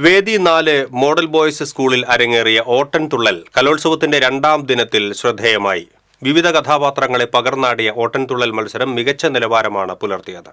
വേദി നാല് model boys സ്കൂളിൽ അരങ്ങേറിയ ഓട്ടൻ തുള്ളൽ കലോത്സവത്തിന്റെ രണ്ടാം ദിനത്തിൽ ശ്രദ്ധേയമായി. വിവിധ കഥാപാത്രങ്ങളെ പകർന്നാടിയ ഓട്ടൻ തുള്ളൽ മത്സരം മികച്ച നിലവാരമാണ് പുലർത്തിയത്.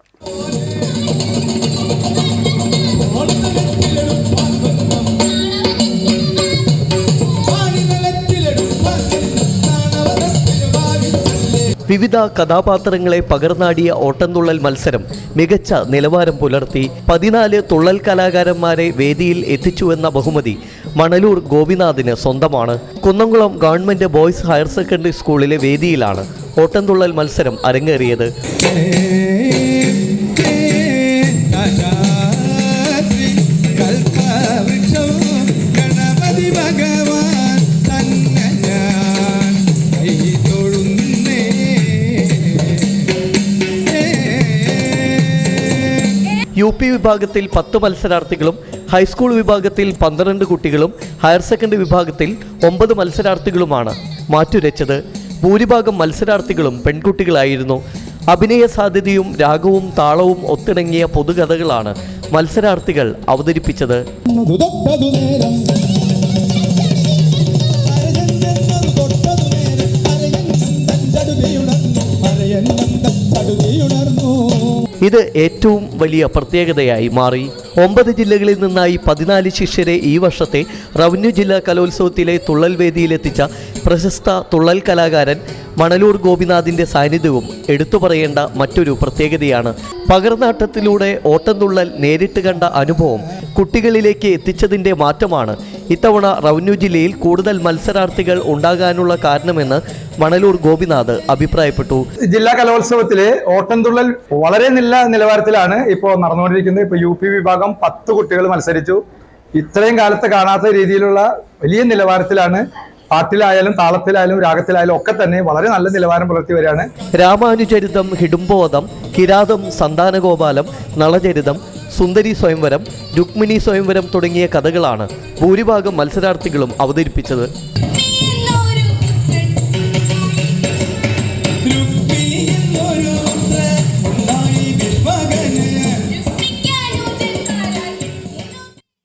വിവിധ കഥാപാത്രങ്ങളെ പകർന്നാടിയ ഓട്ടംതുള്ളൽ മത്സരം മികച്ച നിലവാരം പുലർത്തി പതിനാല് തുള്ളൽ കലാകാരന്മാരെ വേദിയിൽ എത്തിച്ചുവെന്ന ബഹുമതി മണലൂർ ഗോപിനാഥിന് സ്വന്തമാണ്. Kunnamkulam government boys higher secondary സ്കൂളിലെ വേദിയിലാണ് ഓട്ടംതുള്ളൽ മത്സരം അരങ്ങേറിയത്. യു പി വിഭാഗത്തിൽ പത്ത് മത്സരാർത്ഥികളും ഹൈസ്കൂൾ വിഭാഗത്തിൽ പന്ത്രണ്ട് കുട്ടികളും ഹയർ സെക്കൻഡറി വിഭാഗത്തിൽ ഒമ്പത് മത്സരാർത്ഥികളുമാണ് മാറ്റുരച്ചത്. ഭൂരിഭാഗം മത്സരാർത്ഥികളും പെൺകുട്ടികളായിരുന്നു. അഭിനയ സാധ്യതയും രാഗവും താളവും ഒത്തിണങ്ങിയ പൊതുകഥകളാണ് മത്സരാർത്ഥികൾ അവതരിപ്പിച്ചത്. തൊട്ടതു ഇത് ഏറ്റവും വലിയ പ്രത്യേകതയായി മാറി. ഒമ്പത് ജില്ലകളിൽ നിന്നായി പതിനാല് ശിഷ്യരെ ഈ വർഷത്തെ റവന്യൂ ജില്ലാ കലോത്സവത്തിലെ തുള്ളൽ വേദിയിലെത്തിച്ച പ്രശസ്ത തുള്ളൽ കലാകാരൻ മണലൂർ ഗോപിനാഥിന്റെ സാന്നിധ്യവും എടുത്തു പറയേണ്ട മറ്റൊരു പ്രത്യേകതയാണ്. പകർന്നാട്ടത്തിലൂടെ ഓട്ടംതുള്ളൽ നേരിട്ട് കണ്ട അനുഭവം കുട്ടികളിലേക്ക് എത്തിച്ചതിന്റെ മാറ്റമാണ് ഇത്തവണ റവന്യൂ ജില്ലയിൽ കൂടുതൽ മത്സരാർത്ഥികൾ ഉണ്ടാകാനുള്ള കാരണമെന്ന് മണലൂർ ഗോപിനാഥ് അഭിപ്രായപ്പെട്ടു. ജില്ലാ കലോത്സവത്തിൽ ഓട്ടംതുള്ളൽ വളരെ നല്ല നിലവാരത്തിലാണ് ഇപ്പോൾ നടന്നുകൊണ്ടിരിക്കുന്നത്. ഇപ്പൊ യു പി വിഭാഗം പത്ത് കുട്ടികൾ മത്സരിച്ചു. ഇത്രയും കാലത്ത് കാണാത്ത രീതിയിലുള്ള വലിയ നിലവാരത്തിലാണ് പാട്ടിലായാലും താളത്തിലായാലും രാഗത്തിലായാലും ഒക്കെ തന്നെ വളരെ നല്ല നിലവാരം പുലർത്തി വരികയാണ്. രാമാനുചരിതം ഹിഡുംബോധം കിരാതം സന്താനഗോപാലം നളചരിതം സുന്ദരി സ്വയംവരം രുക്മിണി സ്വയംവരം തുടങ്ങിയ കഥകളാണ് ഭൂരിഭാഗം മത്സരാർത്ഥികളും അവതരിപ്പിച്ചത്.